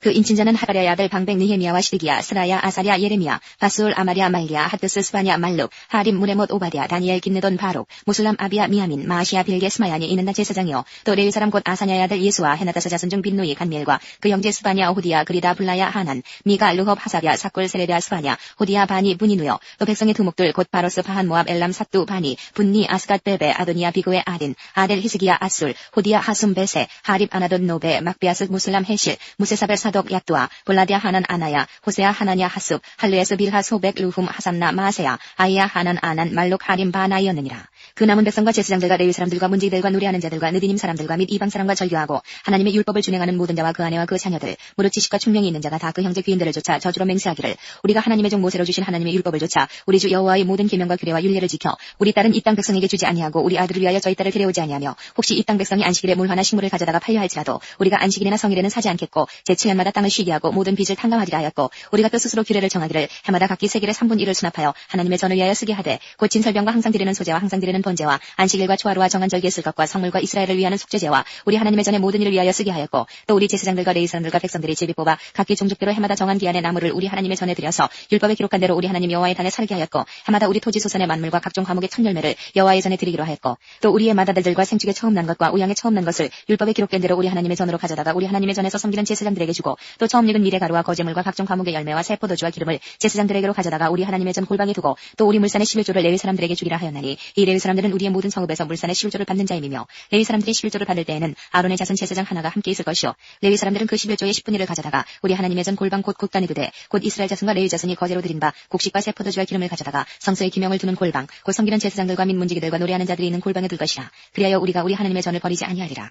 S2: 그 인친자는 하가랴의 아들 방백 느헤미야와 시드기야, 스라야, 아사랴, 예레미야, 바술, 아마랴, 말리야, 하드스, 스바냐, 말룩, 하림, 무레못, 오바디아, 다니엘, 긴느돈, 바룩, 무슬람, 아비야, 미야민, 마시아, 빌게, 스마야니 이는 나 제사장이요. 또 레위 사람 곧 아사냐의 아들 예수와 헤나다사 자손 중 빈누이, 간미엘과 그 형제 스바냐, 호디야, 그리다, 블라야, 하난, 미가, 루홉, 하사랴, 사꿀, 세레비아, 스바냐, 호디야, 바니, 분이누요. 또 백성의 두목들 곧 바로스, 파한, 모압, 엘람, 사뚜, 바니, 분니, 아스갓, 베베, 아도니아, 비고의 아딘, 아델, 히스기야, 아술, 호디야, 하숨, 베세, 하립, 아나돈, 노베, 막비아스, 무슬람, 헤실, 무세사벨, 사독 야뚜아 볼라디아 하난 아나야 호세아 하나냐 하습 할루에스 빌하 소백 루훔 하산나 마세야 아이야 하난 아난 말록 하림 바나이었느니라 그 남은 백성과 제사장들과 레위 사람들과 문지기들과 노래하는 자들과 느디님 사람들과 및 이방 사람과 절규하고 하나님의 율법을 준행하는 모든 자와 그 아내와 그 자녀들 무릇 지식과 총명이 있는 자가 다 그 형제 귀인들을 쫓아 저주로 맹세하기를 우리가 하나님의 종 모세로 주신 하나님의 율법을 쫓아 우리 주 여호와의 모든 계명과 규례와 율례를 지켜 우리 딸은 이 땅 백성에게 주지 아니하고 우리 아들을 위하여 저희 딸을 데려오지 아니하며 혹시 이 땅 백성이 안식일에 물 하나 식물을 가져다가 팔려 할지라도 우리가 안식일이나 성일에는 사지 않겠고 제 7년마다 땅을 쉬게 하고 모든 빚을 탕감하리라 하였고 우리가 또 스스로 규례를 정하기를 해마다 각기 세길의 3분 1을 수납하여 하나님의 전을 위하여 쓰게 하되 곧 진설병과 항상 드리는 소재와 항상 드리는 번제와 안식일과 초하루와 정한 절기에 쓸 것과 성물과 이스라엘을 위하는 속죄제와 우리 하나님의 전의 모든 일을 위하여 쓰게 하였고 또 우리 제사장들과 레이 사람들과 백성들이 제비 뽑아 각기 종족대로 해마다 정한 기한의 나무를 우리 하나님의 전에 드려서 율법에 기록한 대로 우리 하나님 여호와의 단에 살게 하였고 해마다 우리 토지 소산의 만물과 각종 과목의 첫 열매를 여호와의 전에 드리기로 하였고 또 우리의 맏아들들과 생축에 처음 난 것과 우양에 처음 난 것을 율법에 기록된 대로 우리 하나님의 전으로 가져다가 우리 하나님의 전에서 섬기는 제사장들에게 주고 또 처음 익은 미래 가루와 거제물과 각종 과목의 열매와 새 포도주와 기름을 제사장들에게로 가져다가 우리 하나님의 전 골방에 두고 또 우리 물산의 11조를 레위 사람들에게 주리라 하였나니 이 레위 사람들은 우리의 모든 성읍에서 물산의 11조를 받는 자임이며 레위 사람들이 11조를 받을 때에는 아론의 자손 제사장 하나가 함께 있을 것이요. 레위 사람들은 그 11조의 10분의 1을 가져다가 우리 하나님의 전 골방 곧 곳간에 두되 곧 이스라엘 자손과 레위 자손이 거제로 드린 바 곡식과 새 포도주와 기름을 가져다가 성소의 기명을 두는 골방 곧 섬기는 제사장들과 민 문지기들과 노래하는 자들이 있는 골방에 둘 것이라. 그리하여 우리가 우리 하나님의 전을 버리지 아니하리라.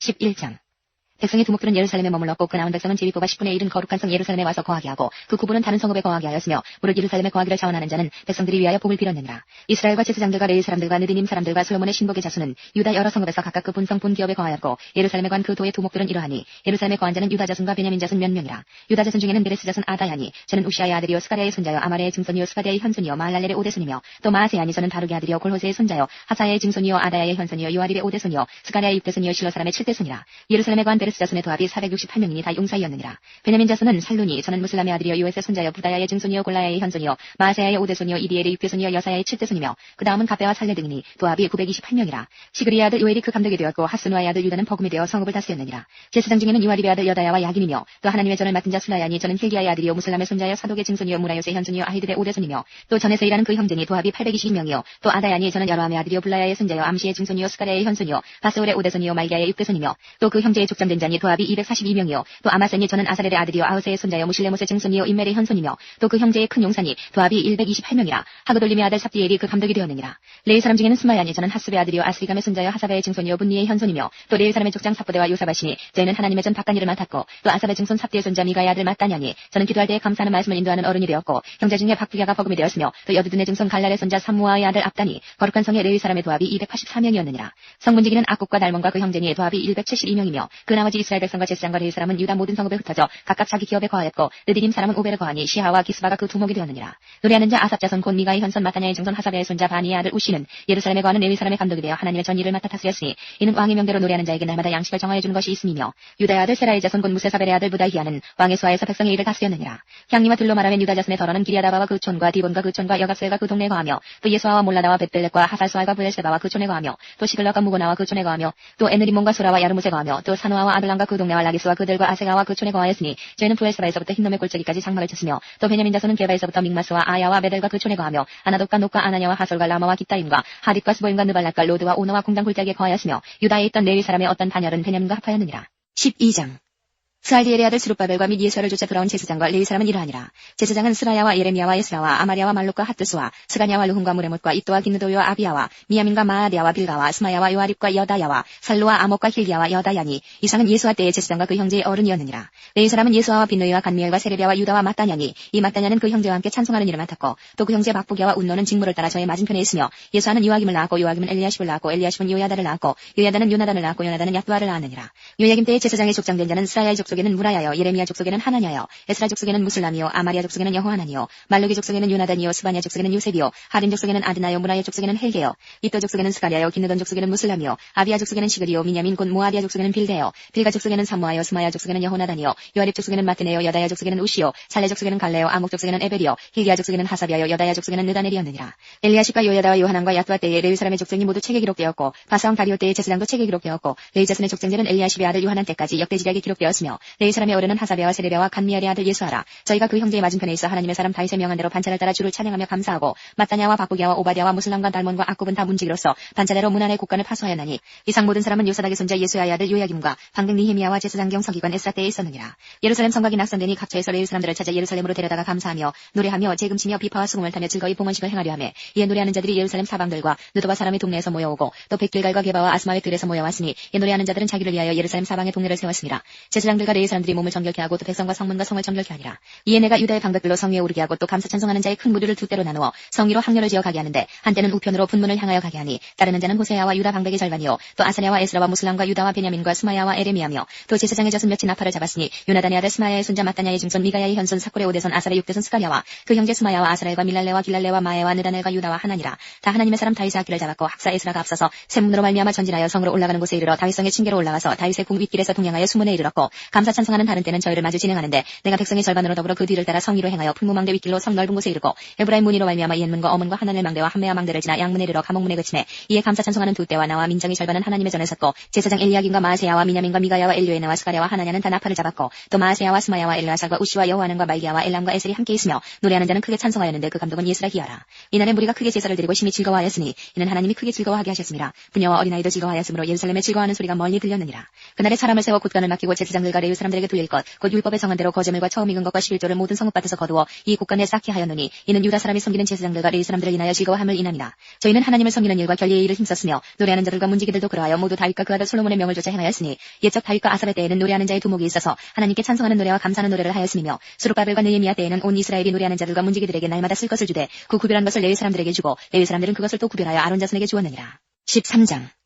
S2: 11장 백성의 두목들은 예루살렘에 머물렀고 그 남은 백성은 뽑아 10분의 1은 거룩한 성 예루살렘에 와서 거하게 하고 그 구분은 다른 성읍에 거하게 하였으며 무릇 예루살렘에 거하기를 자원하는 자는 백성들이 위하여 복을 빌었느니라. 이스라엘과 제사장들과 레이 사람들과 느디님 사람들과 솔로몬의 신복의 자수는 유다 여러 성읍에서 각각 그 분성 분기업에 거하였고 예루살렘에 관 그 도의 두목들은 이러하니 예루살렘에 거한 자는 유다 자손과 베냐민 자손 몇 명이라. 유다 자손 중에는 베레스 자손 아다야니 저는 우시아의 아들이요 스가랴의 손자요 아마레의 증손이요 스가랴의 현손이요 마할랄렐의 오대손이며 또 마아세야니 저는 바룩의 아들이요 골호세의 손자요 하사야의 증손이요 아다야의 현손이요 요아립의 오대손이요 스가랴의 육대손이요 실로 사람의 칠대손이라. 예루살렘에 관 베레스 자손의 도합이 468명이니 다 용사이었느니라. 베냐민 자손은 살룬이 저는 무슬람의 아들이요 요에스의 손자요 부다야의 증손이요 골라야의 현손이요 마아세야의 오대손이요 이디엘의 육대손이요 여사야의 칠대손이며 그 다음은 가베와 살레 등이니 도합이 928명이라. 시그리의 아들 요엘이 그 감독이 되었고 하스누아의 아들 유다는 버금이 되어 성읍을 다스렸느니라. 제사장 중에는 유아립의 아들 여다야와 야긴이며 또 하나님의 전을 맡은 자 술라야니 저는 힐기야의 아들이요 무슬람의 손자요 사독의 증손이요 무라요스의 현손이요 아히들의 오대손이며 또 전에서 일하는 그 형제니 도합이 822명이요 또 아다야니 저는 여로함의 아들이요 블라야의 손자요 암시의 증손이요 스가랴의 현손이요 바스올의 오대손이요 말기야의 육대손이며 또 그 형제의 족장된 자니 도합이 242명이요. 또 아마센이 저는 아사렐의 아들이요. 아우세의 손자요. 무실레못의 증손이요. 인멜의 현손이며 또 그 형제의 큰 용산이 도합이 128명이라 하그돌림의 아들 삽디엘이 그 감독이 되었느니라. 레이 사람 중에는 스마야니 저는 하스베 아들이요. 아스리감의 손자요. 하사베의 증손이요. 분니의 현손이며 또 레이 사람의 족장 삽보대와 요사바시니 저희는 하나님의 전 박간일을 맡았고 또 아사베 증손 삽디의 손자 미가의 아들 마따냐니 저는 기도할 때에 감사하는 말씀을 인도하는 어른이 되었고 형제 중에 박부야가 버금이 되었으며 또 여드둔의 증손 갈랄의 손자 삼무아의 아들 압단이 거룩한 성의 레위 사람의 도합이 284명이었느니라. 성문지기는 악국과 달몬과 그 형제니 도합이 172명이며 그 나 머지 이스라엘 백성과 제사장과 레위 사람은 유다 모든 성읍에 흩어져 각각 자기 기업에 거하였고 느디님 사람은 오베르 거하니 시하와 기스바가 그 두목이 되었느니라. 노래하는 자 아삽 자손 곧 미가의 현손 마타냐의 증손 하사베의 손자 바니의 아들 우시는 예루살렘에 거하는 레위 사람의 감독이 되어 하나님의 전 일을 맡아 다스렸으니 이는 왕의 명대로 노래하는 자에게 날마다 양식을 정하여 주는 것이 있음이며 유다의 아들 세라의 자손 곧 무세사벨의 아들 부다히아는 왕의 수하에서 백성의 일을 다스렸느니라. 향리와 들로 말하면 유다 자손의 덜어는 기리아다바와 그 촌과 디본과 그 촌과 여갑세가 그 동네에 거하며 또 예수아와 몰라다와 벳벨렉과 하살수아과 부엘세바와 그 촌에 거하며 또 시글락과 무고나와 그 촌에 거하며 또 에느리몬과 수라와 야르무세 거하며 또 사노아와 아들랑과 그 동네와 라기스와 그들과 아세가와 그 촌에 거하였으니 저희는 부엘세바에서부터 흰놈의 골짜기까지 장막을 쳤으며 또 베냐민 자손은 게바에서부터 믹마스와 아야와 베델과 그 촌에 거하며 아나독과 녹과 아나냐와 하솔과 라마와 기타임과 하릿과 스보임과 느발락과 로드와 오너와 공당 골짜기에 거하였으며 유다에 있던 레위 사람의 어떤 단열은 베냐민과 합하였느니라. 12장 스알디엘의 아들 스룹바벨과 및 예수아를 쫓아 돌아온 제사장과 레위 사람은 이러하니라. 제사장은 스라야와 예레미야와 에스라와 아마리아와 말록과 핫드스와 스가냐와 르훈과 무레못과 이또와 기느도요와 아비야와 미야민과 마아디아와 빌가와 스마야와 요아립과 여다야와 살루와 아목과 힐기야와 여다야니 이상은 예수아 때의 제사장과 그 형제의 어른이었느니라. 레위 사람은 예수아와 비누이와 간미엘과 세레비아와 유다와 마따냐니 이 마따냐는 그 형제와 함께 찬송하는 일을 맡았고 또 그 형제 박부기와 운노는 직무를 따라 저의 맞은편에 있으며 예수아는 요아김을 낳았고 요아김은 엘리야십을 낳았고 엘리야십은 요야다를 낳았고 요야다는 요나단을 낳았고 요나단은 야뚜아를 낳았느니라. 요야김 때의 제사장의 족장된 자는 스라야의 족속 에는 무라야여 예레미야 족속에는 하나냐여 에스라 족속에는 무슬람이요 아마리아 족속에는 여호하나니요 말루기 족속에는 요나단이요 스바냐 족속에는 요셉이요 하림 족속에는 아드나요 무라야 족속에는 헬게요 이또 족속에는 스가랴요 기느돈 족속에는 무슬람이요 아비아 족속에는 시그리요 미냐민 곧 모아디아 족속에는 빌데요 빌가 족속에는 사무아요 스마야 족속에는 여호나단이요 요아립 족속에는 마트네요 여다야 족속에는 우시요 살레 족속에는 갈레요 아목 족속에는 에베리요 힐기야 족속에는 하사비아요 여다야 족속에는 느다넬이었느니라. 엘리야십과 요야다와 요하난과 야뚜아 때에 레위 사람의 족장이 모두 책에 기록되었고 바사왕 다리오 때의 제사장도 책에 기록되었고 레위 자손의 족장들은 엘리야십의 아들 요하난 때까지 역대지략에 기록되었으며 레위 사람의 어른은 하사베와 세레베와 간미엘의 아들 예수하라 저희가 그 형제의 맞은편에 있어 하나님의 사람 다윗의 명한 대로 반찬을 따라 주를 찬양하며 감사하고 마따냐와 바꾸기야와 오바디아와 무슬람과 달몬과 악굽은 다 문지기로서 반찬대로 문안의 국간을 파수하였나니 이상 모든 사람은 요사닥의 손자 예수야의 아들 요야김과 방백 니히미야와 제사장경 서기관 에스라 때에 있었느니라 예루살렘 성곽이 낙선되니 각처에서 레위 사람들을 찾아 예루살렘으로 데려다가 감사하며 노래하며 재금치며 비파와 수금을 타며 즐거이 봉헌식을 행하려 하며 이에 노래하는 자들이 예루살렘 사방들과 느도바 사람의 동네에서 모여오고 또 백길갈과 게바와 아스마의 들에서 모여왔으니 이 노래하는 자들은 자기를 위하여 예루살렘 사방의 동네를 세웠습니다. 제사장들 과 레위 사람들이 몸을 정결케 하고 또 백성과 성문과 성을 정결케 하니라. 이에 내가 유다의 방백들로 성 위에 오르게 하고 또 감사 찬송하는 자의 큰 무리를 두 때로 나누어 성 위로 항렬을 지어 가게 하는데 한때는 우편으로 분문을 향하여 가게 하니 따르는 자는 호세야와 유다 방백의 절반이요 또 아사랴와 에스라와 무슬람과 유다와 베냐민과 스마야와 에레미야며 또 제사장의 젖은 몇이 나팔을 잡았으니 요나단의 아들 스마야의 손자 마따냐의 증손 미가야의 현손 사콜의 오대손 아사의 육대손 스가랴와 그 형제 스마야와 아사라엘과 밀랄레와 길랄레와 마에와 느다넬과 유다와 하나니라 다 하나님의 사람 다윗의 악기를 잡았고 학사 에스라가 앞서서 샘문으로 말미암아 전진하여 성으로 올라가는 곳에 이르러 다윗성의 층계로 올라가서 다윗의 궁 윗길에서 동행하여 수문에 이르렀고 감사 찬송하는 다른 때는 저희를 마주 진행하는데 내가 백성의 절반으로 더불어 그 뒤를 따라 성위로 행하여 풀무망대 윗길로 성 넓은 곳에 이르고 에브라임 문이로 말미암아 이엔문과 어문과 하나넬 망대와 한매와 망대를 지나 양문에 이르러 감옥문에 그치매 이에 감사 찬송하는 두 때와 나와 민정의 절반은 하나님의 전에 섰고 제사장 엘리야긴과 마아세야와 미냐민과 미가야와 엘류에나와 스가랴와 하나냐는 다 나팔을 잡았고 또 마아세야와 스마야와 엘라살과 우시와 여호하는과 말기야와 엘람과 에셀이 함께 있으며 노래하는 자는 크게 찬송하였는데 그 감독은 예스라 기야라. 이날에 무리가 크게 제사를 드리고 심히 즐거워하였으니 이는 하나님이 크게 즐거워하게 하셨습니다. 부녀와 어린아이도 즐거워하였으므로 예루살렘에 즐거워하는 소리가 멀리 들렸느니라. 그날에 사람을 세워 곳간을 맡기고 제사장들과 레위 사람들에게 돌릴 것곧 율법에 정한 대로 거제물과 처음 익은 것과 십일조를 모든 성읍밭에서 거두어 이 곳간에 쌓게 하였노니 이는 유다 사람이 섬기는 제사장들과 레위 사람들을 인하여 즐거워함을 인함이라 저희는 하나님을 섬기는 일과 결례의 일을 힘썼으며 노래하는 자들과 문지기들도 그러하여 모두 다윗과 그 아들 솔로몬의 명을 조차 행하였으니 옛적 다윗과 아삽의 때에는 노래하는 자의 두목이 있어서 하나님께 찬송하는 노래와 감사하는 노래를 하였으며 수룩바벨과 느헤미야 때에는 온 이스라엘이 노래하는 자들과 문지기들에게 날마다 쓸 것을 주되 그 구별한 것을 레위 사람들에게 주고 레위 사람들은 그것을 또 구별하여 아론 자손에게 주었느니라. 13장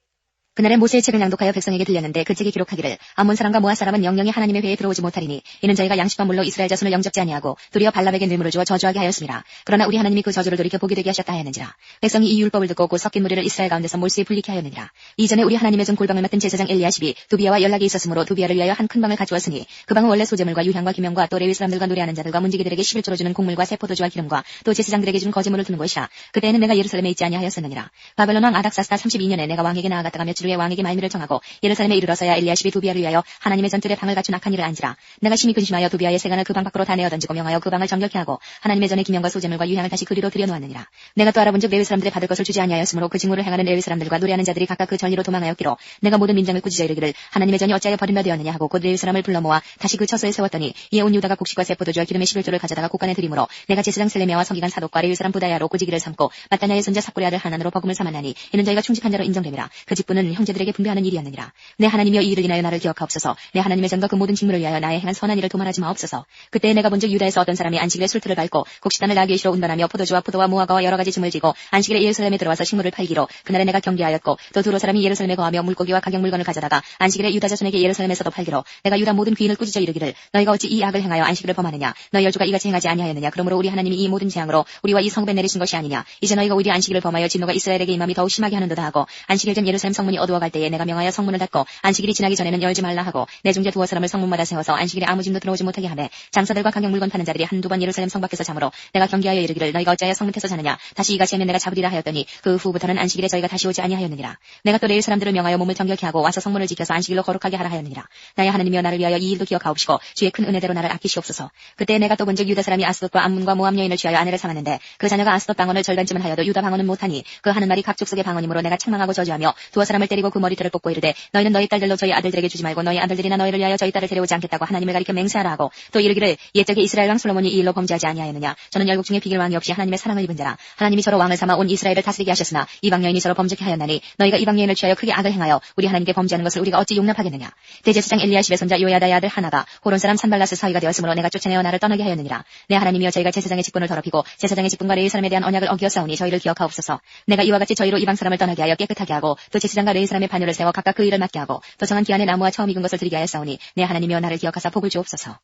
S2: 그날에 모세의 책을 낭독하여 백성에게 들렸는데 그 책에 기록하기를 아몬 사람과 모압 사람은 영영이 하나님의 회에 들어오지 못하리니 이는 저희가 양식과 물로 이스라엘 자손을 영접지 아니하고 도리어 발람에게 뇌물을 주어 저주하게 하였습니다. 그러나 우리 하나님이 그 저주를 돌이켜 보게 되게 하셨다 하였는지라. 백성이 이 율법을 듣고 곧 섞인 무리를 이스라엘 가운데서 몰수에 불리게 하였느니라. 이전에 우리 하나님의 전 골방을 맡은 제사장 엘리야십이 두비아와 연락이 있었으므로 두비아를 위하여 한 큰 방을 가져왔으니 그 방은 원래 소재물과 유향과 기명과 또 레위 사람들과 노래하는 자들과 문지기들에게 11조로 주는 곡물과 세포도주와 기름과 또 제사장들에게 주는 거제물을 두는 곳이라. 그때에는 내가 예루살렘에 있지 아니하였었느니라. 바벨론 왕 아닥사스다 32년에 내가 왕에게 나아갔다가 며칠 후에 왕에게 말미를 정 하고 예루살렘에 이르러서야 엘리야십이 두비아를 위하여 하나님의 전뜰에 방을 갖춘 악한 일을 안지라. 내가 심히 근심하여 두비아의 세간을 그 방 밖으로 다 내어 던지고 명하여 그 방을 정결케 하고 하나님의 전에 기명과 소재물과 유향을 다시 그리로 들여놓았느니라. 내가 또 알아본즉 레위 사람들이 받을 것을 주지 아니하였으므로 그 직무를 행하는 레위 사람들과 노래하는 자들이 각각 그 전리로 도망하였기로 내가 모든 민정을 꾸짖어 이르기를 하나님의 전이 어찌하여 버림받 되었느냐 하고 곧 레위 사람을 불러 모아 다시 그 처소에 세웠더니 이에 온 유다가 곡식과 세포도주와 기름의 11조를 가져다가 곳간에 드림으로 내가 제사장 셀레미아와 성기관 사독과 레위 사람 부다야로 꾸지기를 삼고 마따냐의 손자 사꾸리 아들 하나으로 버금을 삼았나니 이는 저희가 충직한 자로 인정됨이라. 그 직분은 형제들에게 분배하는 일이었느니라 내 하나님이여 이 일을 인하여 나를 기억하옵소서. 내 하나님의 전과 그 모든 직무를 위하여 나의 행한 선한 일을 도말하지 마옵소서. 그때 내가 본즉 유다에서 어떤 사람이 안식일에 술틀을 밟고 곡식단을 실어 운반하며 포도주와 포도와 무화과와 여러 가지 짐을 지고 안식일에 예루살렘에 들어와서 식물을 팔기로 그날에 내가 경계하였고 또 두로 사람이 예루살렘에 거하며 물고기와 가격 물건을 가져다가 안식일에 유다 자손에게 예루살렘에서도 팔기로 내가 유다 모든 귀인을 꾸짖어 이르기를 너희가 어찌 이 악을 행하여 안식일을 범하느냐? 너희 열주가 이같이 행하지 아니하였느냐? 그러므로 우리 하나님이 이 모든 재앙으로 우리와 이 성읍에 내리신 것이 아니냐? 이제 너희가 오히려 안식일을 범하여 진노가 이스라엘에게 임함이 더욱 심하게 하는도다 하고 안식일 전 예루살렘 성문이 어두워갈 때에 내가 명하여 성문을 닫고 안식일이 지나기 전에는 열지 말라 하고 내 중재 두어 사람을 성문마다 세워서 안식일에 아무 짐도 들어오지 못하게 하매 장사들과 가격 물건 파는 자들이 한두 번 예루살렘 성 밖에서 잠으로 내가 경계하여 이르기를 너희가 어찌하여 성문에서 자느냐? 다시 이같이 하면 내가 잡으리라 하였더니 그 후부터는 안식일에 저희가 다시 오지 아니하였느니라. 내가 또 레일 사람들을 명하여 몸을 정결케 하고 와서 성문을 지켜서 안식일로 거룩하게 하라 하였느니라. 나의 하나님이여 나를 위하여 이 일도 기억하옵시고 주의 큰 은혜대로 나를 아끼시옵소서. 그때 내가 또 본즉 유다 사람이 아스돗과 암문과 모함 여인을 취하여 아내를 삼았는데 그 자녀가 아스돗 방언을 절반쯤은 하여도 유다 방언은 못하니 그 하는 말이 각 족 속의 방언이므로 내가 책망하고 저주하며 두어 사람을 때리고 그 머리털을 뽑고 이르되 너희는 너희 딸들로 저희 아들들에게 주지 말고 너희 아들들이나 너희를 위하여 저희 딸을 데려오지 않겠다고 하나님을 가리켜 맹세하라 하고. 또 이르기를 옛적에 이스라엘 왕 솔로몬이 이 일로 범죄하지 아니하였느냐? 저는 열국 중에 비길 왕이 없이 하나님의 사랑을 입은 자라. 하나님이 저로 왕을 삼아 온 이스라엘을 다스리게 하셨으나 이방 여인이 저로 범죄케 하였나니 너희가 이방 여인을 취하여 크게 악을 행하여 우리 하나님께 범죄하는 것을 우리가 어찌 용납하겠느냐? 대제사장 엘리야십의 손자 요야다의 아들 하나가 호론 사람 산발라스 사위가 되었으므로 내가 쫓아내어 나를 떠나게 하였느니라. 내 하나님이여 저희가 제사장의 직분을 더럽히고 제사장의 직분과 레이 사람에 대한 언약을 어기어 싸우니 저희를 기억하옵소서. 내가 이와 같이 저희로 이방 사람을 떠나게 하여 깨끗하게 하고 또 제사장과 레이 사람의 반열을 세워 각각 그 일을 맡게 하고 또 정한 기한에 나무와 처음 익은 것을 드리게 하였사오니 내 하나님이여 나를 기억하사 복을 주옵소서